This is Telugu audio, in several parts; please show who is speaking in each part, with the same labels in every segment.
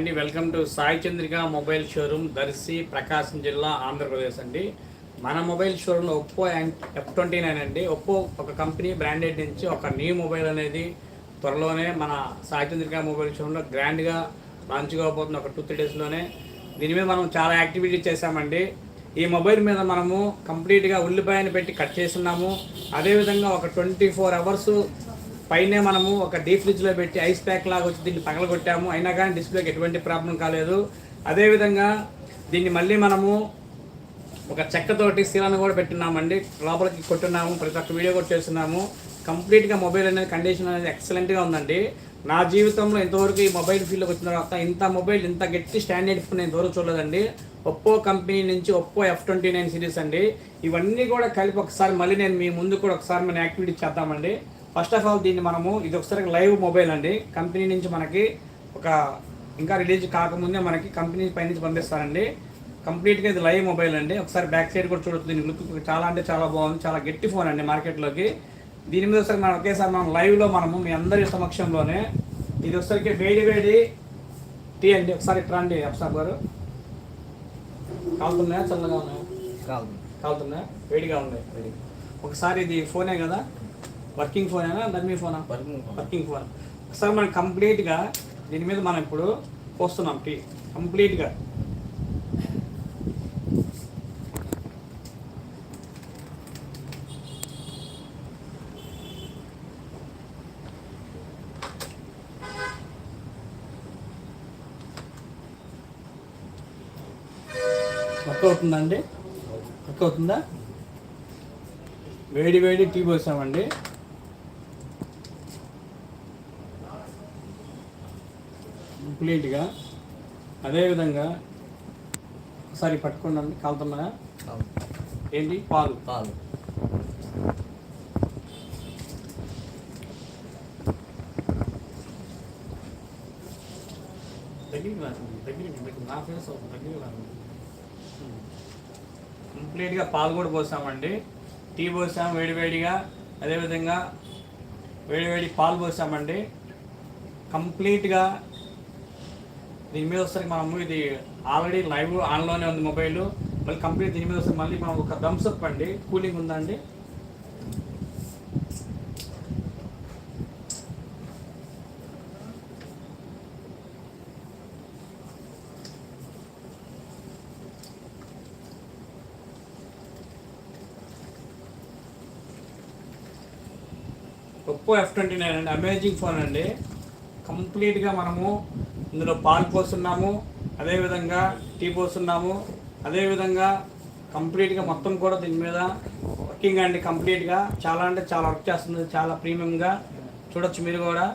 Speaker 1: అండి welcome to Sai Chandrika mobile showroom Darsi Prakasam జిల్లా ఆంధ్రప్రదేశ్ అండి. మన మొబైల్ షోరూంలో ఒప్పో ఎఫ్ ట్వంటీ నైన్ అండి. ఒప్పో ఒక కంపెనీ బ్రాండెడ్ నుంచి ఒక న్యూ మొబైల్ అనేది త్వరలోనే మన సాయి చంద్రిక మొబైల్ షోరూంలో గ్రాండ్గా లాంచ్ కాబోతుంది ఒక టూ త్రీ డేస్లోనే దీని మీద మనం చాలా యాక్టివిటీ చేశామండి. ఈ మొబైల్ మీద మనము కంప్లీట్గా ఉల్లిపాయని పెట్టి కట్ చేస్తున్నాము. అదేవిధంగా ఒక ట్వంటీ ఫోర్ అవర్స్ పైనే మనము ఒక డీప్ ఫ్రిడ్జ్లో పెట్టి ఐస్ ప్యాక్ లాగా వచ్చి దీన్ని పగలగొట్టాము. అయినా కానీ డిస్ప్లేకి ఎటువంటి ప్రాబ్లం కాలేదు. అదేవిధంగా దీన్ని మళ్ళీ మనము ఒక చెక్కతోటి సీలను కూడా పెట్టినామండి. లోపలికి కొట్టున్నాము. ప్రతి ఒక్క వీడియో కూడా చేస్తున్నాము. కంప్లీట్గా మొబైల్ అనేది కండిషన్ అనేది ఎక్సలెంట్గా ఉందండి. నా జీవితంలో ఇంతవరకు ఈ మొబైల్ ఫీల్డ్కి వచ్చిన తర్వాత ఇంత మొబైల్ ఇంత గట్టి స్టాండర్డ్ ఫోన్ నేను దూరం చూడలేదండి. ఒప్పో కంపెనీ నుంచి Oppo F twenty nine series అండి. ఇవన్నీ కూడా కలిపి ఒకసారి మళ్ళీ నేను మీ ముందు కూడా ఒకసారి మన యాక్టివిటీ చేద్దామండి. ఫస్ట్ ఆఫ్ ఆల్ దీన్ని మనము ఇది ఒకసారి లైవ్ మొబైల్ అండి. కంపెనీ నుంచి మనకి ఒక ఇంకా రిలీజ్ కాకముందే మనకి కంపెనీ పై నుంచి పంపిస్తారండి కంప్లీట్గా ఇది లైవ్ మొబైల్ అండి. ఒకసారి బ్యాక్ సైడ్ కూడా చూడొచ్చు. దీని లుక్ చాలా అంటే చాలా బాగుంది. చాలా గట్టి ఫోన్ అండి మార్కెట్లోకి. దీని మీద ఒకసారి మనం ఒకేసారి మనం లైవ్లో మనము మీ అందరి సమక్షంలోనే ఇది ఒకసారికి వేడి వేడి టీ అండి. ఒకసారి ఇట్రా అండి అప్సాబ్ గారు. కాలుతున్నాయా? చల్లగా ఉన్నాయా? కాలుతున్నాయా. వేడిగా ఉన్నాయి. ఒకసారి ఇది ఫోనే కదా. వర్కింగ్ ఫోనేనా డమ్మీ ఫోనా?
Speaker 2: Working phone.
Speaker 1: Working phone? ఒకసారి మనం కంప్లీట్గా దీని మీద మనం ఇప్పుడు పోస్తున్నాం టీ. కంప్లీట్గా. వర్క్ అవుతుందా అండి? వర్క్ అవుతుందా? వేడి వేడి టీ పోసామండి. కంప్లీట్గా. అదేవిధంగా ఒకసారి పట్టుకోండి కాలుతున్నాయా? ఏంటి? పాలు.
Speaker 2: పాలు.
Speaker 1: కంప్లీట్గా పాలు కూడా పోసామండి. టీ పోసాం వేడివేడిగా అదేవిధంగా వేడివేడి పాలు పోసామండి. కంప్లీట్గా దీని మీద వస్తే మనము ఇది ఆల్రెడీ లైవ్ ఆన్లోనే ఉంది మొబైల్ మళ్ళీ కంప్లీట్ దీని మీద వస్తే మళ్ళీ మనం ఒక థమ్స్ అప్ అండి. కూలింగ్ ఉందా అండి ఒప్పో ఎఫ్ ట్వంటీ నైన్ అండి. అమేజింగ్ ఫోన్ అండి. కంప్లీట్గా మనము ఇందులో పాలు పోస్తున్నాము అదేవిధంగా టీ పోస్తున్నాము అదేవిధంగా కంప్లీట్గా మొత్తం కూడా దీని మీద వర్కింగ్ అండి కంప్లీట్గా చాలా అంటే చాలా వర్క్ చేస్తుంది చాలా ప్రీమియంగా చూడొచ్చు మీరు కూడా.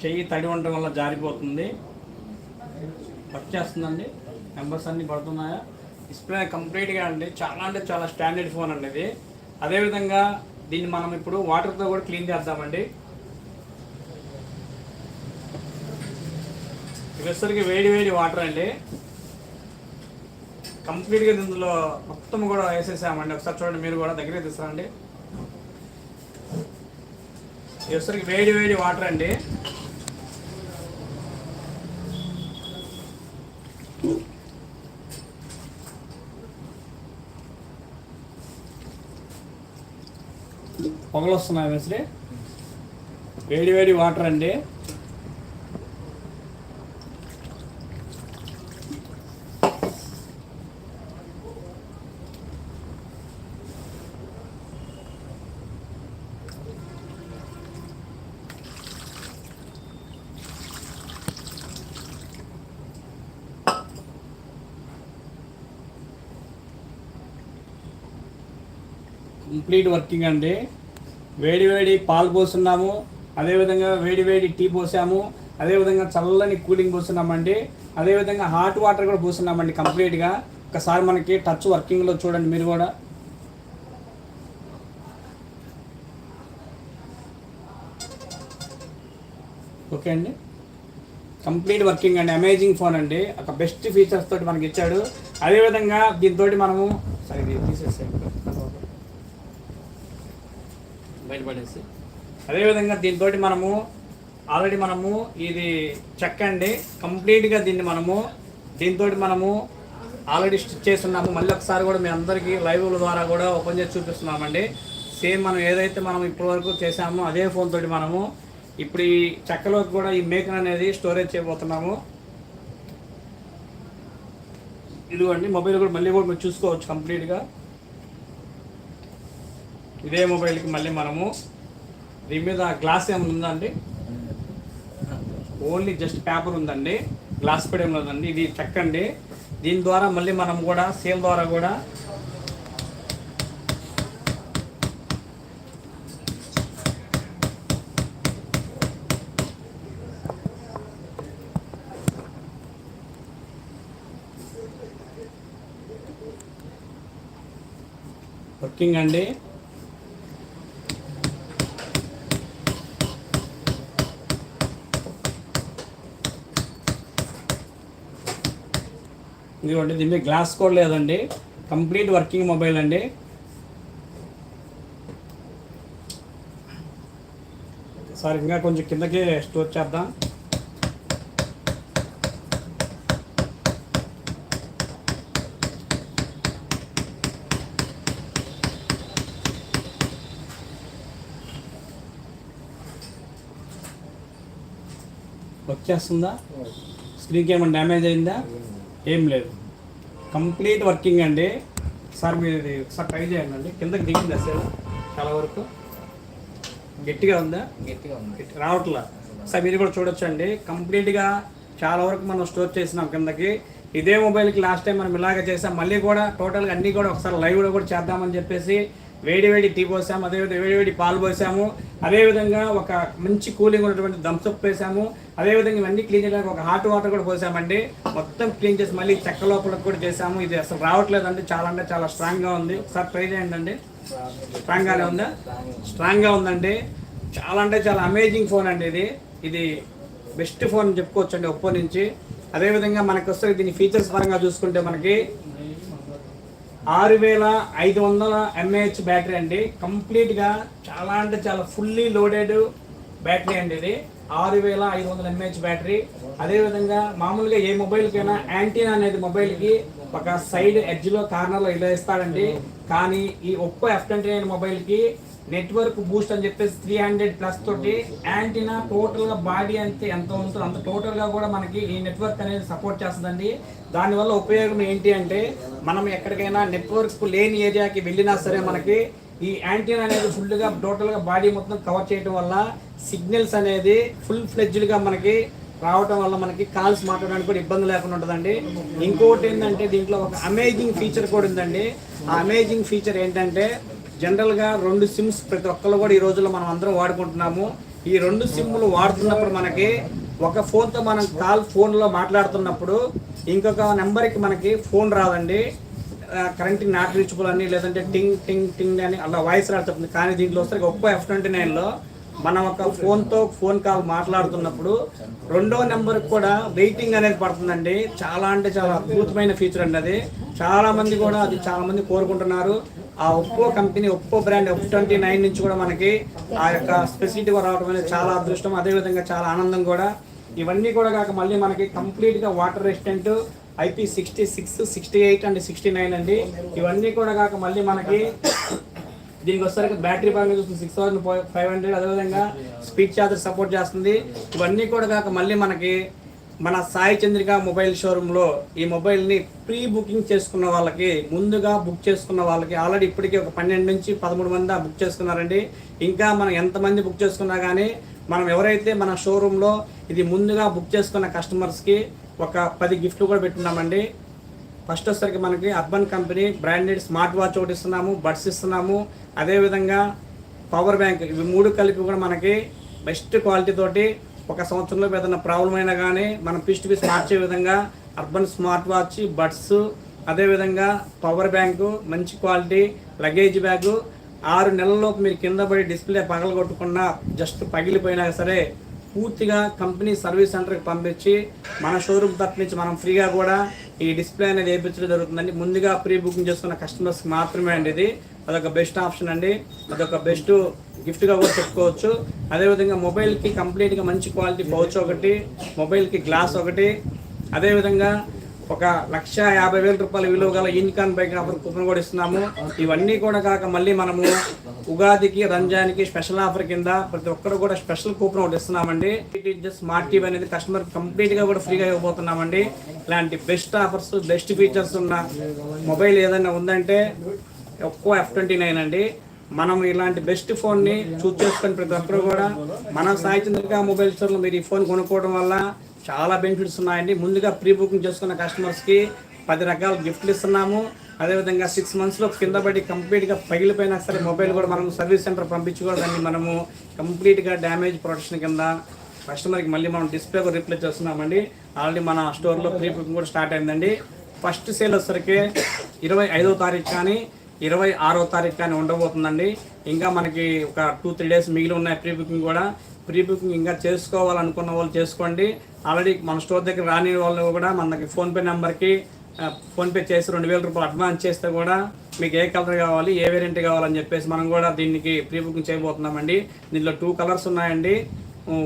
Speaker 1: చెయ్యి తడి ఉండటం వల్ల జారిపోతుంది. వర్క్ చేస్తుందండి. నెంబర్స్ అన్నీ పడుతున్నాయా? డిస్ప్లే కంప్లీట్గా అండి. చాలా అంటే చాలా స్టాండర్డ్ ఫోన్ అండి ఇది. అదేవిధంగా దీన్ని మనం ఇప్పుడు వాటర్తో కూడా క్లీన్ చేద్దామండి. ఇవసరికి వేడి వేడి వాటర్ అండి. కంప్లీట్గా ఇందులో మొత్తం కూడా వేసేసామండి. ఒకసారి చూడండి మీరు కూడా దగ్గరే తీసుకురండి. ఇవసరికి వేడి వేడి వాటర్ అండి. పొగలు వస్తున్నాయి మెస్లీ వేడి వేడి వాటర్ అండి. కంప్లీట్ వర్కింగ్ అండి. వేడి వేడి పాలు పోస్తున్నాము అదేవిధంగా వేడి వేడి టీ పోసాము అదేవిధంగా చల్లని కూలింగ్ పోస్తున్నామండి అదేవిధంగా హాట్ వాటర్ కూడా పోస్తున్నామండి కంప్లీట్గా. ఒకసారి మనకి టచ్ వర్కింగ్లో చూడండి మీరు కూడా. ఓకే అండి. కంప్లీట్ వర్కింగ్ అండి అమేజింగ్ ఫోన్ అండి. ఒక బెస్ట్ ఫీచర్స్ తోటి మనకి ఇచ్చాడు. అదేవిధంగా దీంతో మనము సరే ఇది బయటపడేసి. అదేవిధంగా దీంతో మనము ఆల్రెడీ మనము ఇది చెక్క అండి. కంప్లీట్గా దీన్ని మనము దీంతో మనము ఆల్రెడీ స్టిచ్ చేస్తున్నాము. మళ్ళీ ఒకసారి కూడా మీ అందరికీ లైవ్ల ద్వారా కూడా ఓపెన్ చేసి చూపిస్తున్నామండి. సేమ్ మనం ఏదైతే మనం ఇప్పటివరకు చేసామో అదే ఫోన్ తోటి మనము ఇప్పుడు ఈ చెక్కలోకి కూడా ఈ మేకన్ అనేది స్టోరేజ్ చేయబోతున్నాము. ఇదిగోండి మొబైల్ కూడా మళ్ళీ కూడా మీరు చూసుకోవచ్చు కంప్లీట్గా. ఇదే మొబైల్కి మళ్ళీ మనము దీని మీద గ్లాస్ ఏమైనా ఉందా అండి ఓన్లీ జస్ట్ పేపర్ ఉందండి. గ్లాస్ కూడా ఉన్నదండి ఇది చెక్క అండి. దీని ద్వారా మళ్ళీ మనం కూడా సేల్ ద్వారా కూడా వర్కింగ్ అండి. ఇదిగోండి దీని మీద గ్లాస్ కూడా లేదండి. కంప్లీట్ వర్కింగ్ మొబైల్ అండి. సార్ ఇంకా కొంచెం కిందకి స్టోర్ చేద్దాం. వచ్చేస్తుందా స్క్రీన్కి ఏమైనా డ్యామేజ్ అయిందా. ఏం లేదు. కంప్లీట్ వర్కింగ్ అండి. సార్ మీరు ఇది ఒకసారి ట్రై చేయండి అండి. కిందకి దిగింది అసలు చాలా వరకు. గట్టిగా ఉందా?
Speaker 2: గట్టిగా ఉంది.
Speaker 1: గట్టి- రావట్లా. సార్ మీరు కూడా చూడొచ్చండి. కంప్లీట్గా చాలా వరకు మనం స్టోర్ చేసినాం కిందకి. ఇదే మొబైల్కి లాస్ట్ టైం మనం ఇలాగ చేసాం. మళ్ళీ కూడా టోటల్గా అన్నీ కూడా ఒకసారి లైవ్లో కూడా చేద్దామని చెప్పేసి వేడి వేడి టీ పోసాము అదేవిధంగా వేడి వేడి పాలు పోసాము అదేవిధంగా ఒక మంచి కూలింగ్ ఉన్నటువంటి దంసప్ వేసాము అదేవిధంగా ఇవన్నీ క్లీన్ చేయడానికి ఒక హాట్ వాటర్ కూడా పోసామండి. మొత్తం క్లీన్ చేసి మళ్ళీ చెక్క లోపల కూడా చేసాము. ఇది అసలు రావట్లేదండి చాలా అంటే చాలా స్ట్రాంగ్గా ఉంది. ఒకసారి ట్రై చేయండి అండి స్ట్రాంగ్గానే ఉందా? స్ట్రాంగ్గా ఉందండి. చాలా అంటే చాలా అమేజింగ్ ఫోన్ అండి ఇది. ఇది బెస్ట్ ఫోన్ చెప్పుకోవచ్చు అండి ఒప్పో నుంచి. అదేవిధంగా మనకు వస్తే దీని ఫీచర్స్ పరంగా చూసుకుంటే మనకి ఆరు వేల ఐదు వందల ఎంఏహెచ్ బ్యాటరీ అండి. కంప్లీట్గా చాలా అంటే చాలా ఫుల్లీ లోడెడ్ బ్యాటరీ అండి ఇది. ఆరు వేల ఐదు వందల ఎంఏహెచ్ బ్యాటరీ అదేవిధంగా మామూలుగా ఏ మొబైల్కైనా యాంటీనా అనేది మొబైల్కి ఒక సైడ్ ఎడ్జ్లో కార్నర్లో ఇలా ఇస్తాడండి. కానీ ఈ ఒప్పో ఎఫ్ ట్వంటీ నైన్ మొబైల్కి నెట్వర్క్ బూస్ట్ అని చెప్పేసి త్రీ హండ్రెడ్ ప్లస్ తోటి యాంటీనా టోటల్గా బాడీ అంతే ఎంత ఉంటుందో అంత టోటల్గా కూడా మనకి ఈ నెట్వర్క్ అనేది సపోర్ట్ చేస్తుందండి. దానివల్ల ఉపయోగం ఏంటి అంటే మనం ఎక్కడికైనా నెట్వర్క్ లేని ఏరియాకి వెళ్ళినా సరే మనకి ఈ యాంటీనా అనేది ఫుల్గా టోటల్గా బాడీ మొత్తం కవర్ చేయడం వల్ల సిగ్నల్స్ అనేది ఫుల్ ఫ్లెడ్జ్డ్గా మనకి రావటం వల్ల మనకి కాల్స్ మాట్లాడడానికి కూడా ఇబ్బంది లేకుండా ఉంటుందండి. ఇంకోటి ఏంటంటే దీంట్లో ఒక అమేజింగ్ ఫీచర్ కూడా ఉందండి. ఆ అమేజింగ్ ఫీచర్ ఏంటంటే జనరల్గా రెండు సిమ్స్ ప్రతి ఒక్కరు కూడా ఈ రోజుల్లో మనం అందరం వాడుకుంటున్నాము. ఈ రెండు సిమ్లు వాడుతున్నప్పుడు మనకి ఒక ఫోన్తో మనం కాల్ ఫోన్లో మాట్లాడుతున్నప్పుడు ఇంకొక నెంబర్కి మనకి ఫోన్ రాదండి. కరెంట్ నాట్ రీచబుల్ అని లేదంటే టింగ్ టింగ్ టింగ్ అని అలా వాయిస్ రాడుతుంది కానీ దీంట్లో వస్తే ఒప్పో ఎఫ్ ట్వంటీ నైన్లో మనం ఒక ఫోన్తో ఫోన్ కాల్ మాట్లాడుతున్నప్పుడు రెండో నెంబర్కి కూడా వెయిటింగ్ అనేది పడుతుందండి. చాలా అంటే చాలా అద్భుతమైన ఫీచర్ అండి అది. చాలామంది కూడా అది చాలామంది కోరుకుంటున్నారు. ఆ Oppo company Oppo brand F twenty nine నుంచి కూడా మనకి ఆ యొక్క స్పెసిలిటీ రావడం అనేది చాలా అదృష్టం. అదేవిధంగా చాలా ఆనందం కూడా. ఇవన్నీ కూడా కాక మళ్ళీ మనకి కంప్లీట్గా water resistant IP sixty six sixty eight and sixty nine అండి. ఇవన్నీ కూడా కాక మళ్ళీ మనకి దీనికి వచ్చేసరికి బ్యాటరీ పరంగా చూస్తుంది సిక్స్ థౌసండ్ ఫైవ్ హండ్రెడ్ అదేవిధంగా స్పీడ్ ఛార్జర్ సపోర్ట్ చేస్తుంది. ఇవన్నీ కూడా కాక మళ్ళీ మనకి మన సాయి చంద్రిక మొబైల్ షోరూంలో ఈ మొబైల్ని ప్రీ బుకింగ్ చేసుకున్న వాళ్ళకి ముందుగా బుక్ చేసుకున్న వాళ్ళకి ఆల్రెడీ ఇప్పటికే ఒక పన్నెండు నుంచి పదమూడు మంది బుక్ చేసుకున్నారండి. ఇంకా మనం ఎంతమంది బుక్ చేసుకున్నా కానీ మనం ఎవరైతే మన షోరూంలో ఇది ముందుగా బుక్ చేసుకున్న కస్టమర్స్కి ఒక పది గిఫ్ట్లు కూడా పెట్టున్నామండి ఫస్ట్ వచ్చేసరికి మనకి Urban company branded smart watch ఒకటి ఇస్తున్నాము బడ్స్ ఇస్తున్నాము. అదేవిధంగా పవర్ బ్యాంక్ ఇవి మూడు కలిపి కూడా మనకి బెస్ట్ క్వాలిటీ తోటి ఒక సంవత్సరంలో ఏదైనా ప్రాబ్లం అయినా కానీ మనం పీస్ టు పీస్ మార్చే విధంగా అర్బన్ స్మార్ట్ వాచ్ బడ్స్ అదేవిధంగా పవర్ బ్యాంకు మంచి క్వాలిటీ లగేజ్ బ్యాగు ఆరు నెలల్లోపు మీరు కింద పడి డిస్ప్లే పగలగొట్టుకున్నా జస్ట్ పగిలిపోయినా సరే పూర్తిగా కంపెనీ సర్వీస్ సెంటర్కి పంపించి మన షోరూమ్ తరఫు నుంచి మనం ఫ్రీగా కూడా ఈ డిస్ప్లే అనేది వేయించడం జరుగుతుందండి. ముందుగా ప్రీ బుకింగ్ చేసుకున్న కస్టమర్స్కి మాత్రమే అండి ఇది. అదొక బెస్ట్ ఆప్షన్ అండి. అదొక బెస్ట్ గిఫ్ట్గా కూడా చెప్పుకోవచ్చు. అదేవిధంగా మొబైల్కి కంప్లీట్గా మంచి క్వాలిటీ పౌచ్ ఒకటి మొబైల్కి గ్లాస్ ఒకటి. అదేవిధంగా ఒక లక్ష యాభై వేల రూపాయల విలువ గల ఇన్కాన్ బైక్ ఆఫర్ కూపన్ కూడా ఇస్తున్నాము. ఇవన్నీ కూడా కాక మళ్ళీ మనము ఉగాదికి రంజాన్కి స్పెషల్ ఆఫర్ కింద ప్రతి ఒక్కరు కూడా స్పెషల్ కూపన్ ఒకటి ఇస్తున్నామండి. స్మార్ట్ టీవీ అనేది కస్టమర్ కంప్లీట్గా కూడా ఫ్రీగా ఇవ్వబోతున్నామండి. ఇలాంటి బెస్ట్ ఆఫర్స్ బెస్ట్ ఫీచర్స్ ఉన్న మొబైల్ ఏదైనా ఉందంటే ఒక్కో ఎఫ్ ట్వంటీ నైన్ అండి. మనం ఇలాంటి బెస్ట్ ఫోన్ని చూస్ చేసుకుని ప్రతి ఒక్కరు కూడా మన సాయి చంద్రిక మొబైల్ స్టోర్లో మీరు ఈ ఫోన్ కొనుక్కోవడం వల్ల చాలా బెనిఫిట్స్ ఉన్నాయండి. ముందుగా ప్రీ బుకింగ్ చేసుకున్న కస్టమర్స్కి పది రకాల గిఫ్ట్లు ఇస్తున్నాము. అదేవిధంగా సిక్స్ మంత్స్లో కింద పడి కంప్లీట్గా పగిలిపోయినా సరే మొబైల్ కూడా మనం సర్వీస్ సెంటర్ పంపించి మనము కంప్లీట్గా డ్యామేజ్ ప్రొటెక్షన్ కింద కస్టమర్కి మళ్ళీ మనం డిస్ప్లే కూడా రిప్లేస్ చేస్తున్నామండి. ఆల్రెడీ మన స్టోర్లో ప్రీ బుకింగ్ కూడా స్టార్ట్ అయిందండి. ఫస్ట్ సేల్ వచ్చేసరికి ఇరవై ఐదో తారీఖు కానీ ఇరవై ఆరో తారీఖు కానీ ఉండబోతుందండి. ఇంకా మనకి ఒక టూ త్రీ డేస్ మిగిలి ఉన్నాయి ప్రీ బుకింగ్ కూడా ప్రీ బుకింగ్ ఇంకా చేసుకోవాలనుకున్న వాళ్ళు చేసుకోండి. ఆల్రెడీ మన స్టోర్ దగ్గర రాని వాళ్ళు కూడా మనకి ఫోన్పే నెంబర్కి ఫోన్పే చేసి రెండు వేల రూపాయలు అడ్వాన్స్ చేస్తే కూడా మీకు ఏ కలర్ కావాలి ఏ వేరియంట్ కావాలని చెప్పేసి మనం కూడా దీనికి ప్రీ బుకింగ్ చేయబోతున్నామండి. దీనిలో టూ కలర్స్ ఉన్నాయండి.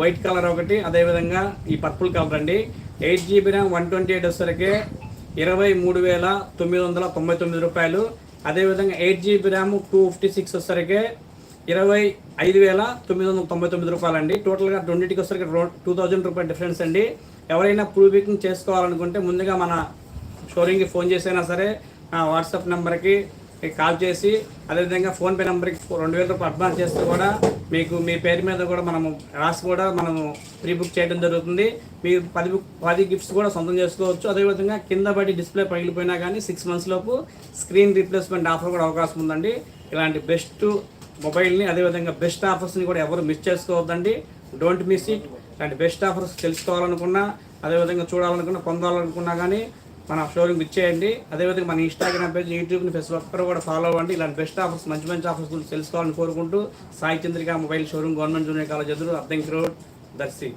Speaker 1: వైట్ కలర్ ఒకటి అదేవిధంగా ఈ పర్పుల్ కలర్ అండి. Eight GB RAM one twenty eight వచ్చేసరికి ఇరవై మూడు వేల తొమ్మిది వందల తొంభై తొమ్మిది రూపాయలు. అదేవిధంగా eight GB RAM two fifty six వచ్చేసరికి ఇరవై ఐదు వేల తొమ్మిది వందల తొంభై తొమ్మిది రూపాయలు అండి టోటల్గా రెండింటికి వచ్చేసరికి టూ థౌజండ్ రూపాయల డిఫరెన్స్ అండి. ఎవరైనా ప్రూబికింగ్ చేసుకోవాలనుకుంటే ముందుగా మన షోరూమ్కి ఫోన్ చేసైనా సరే నా వాట్సాప్ నెంబర్కి కాల్ చేసి అదేవిధంగా ఫోన్పే నెంబర్కి రెండు వేల రూపాయలు అడ్వాన్స్ చేస్తే కూడా మీకు మీ పేరు మీద కూడా మనము రాసి కూడా మనము ప్రీ బుక్ చేయడం జరుగుతుంది. మీరు పది బుక్ పది గిఫ్ట్స్ కూడా సొంతం చేసుకోవచ్చు. అదేవిధంగా కింద పడి డిస్ప్లే పగిలిపోయినా కానీ సిక్స్ మంత్స్ లోపు స్క్రీన్ రీప్లేస్మెంట్ ఆఫర్ కూడా అవకాశం ఉందండి. ఇలాంటి బెస్ట్ మొబైల్ని అదేవిధంగా బెస్ట్ ఆఫర్స్ని కూడా ఎవరు మిస్ చేసుకోవద్దండి. Don't miss it. ఇలాంటి బెస్ట్ ఆఫర్స్ తెలుసుకోవాలనుకున్నా అదేవిధంగా చూడాలనుకున్నా పొందాలనుకున్నా కానీ మన షోరూమ్ ఇచ్చేయండి అదేవిధంగా మన ఇన్స్టాగ్రామ్ పేజ్ యూట్యూబ్ని ఫేస్బుక్ కూడా ఫాలో అవ్వండి. ఇలాంటి బెస్ట్ ఆఫర్స్ మంచి మంచి ఆఫర్స్ గురించి తెలుసుకోవాలని కోరుకుంటూ Sai Chandrika mobile showroom government junior college ఎదురు అర్థం రోడ్ దర్శి.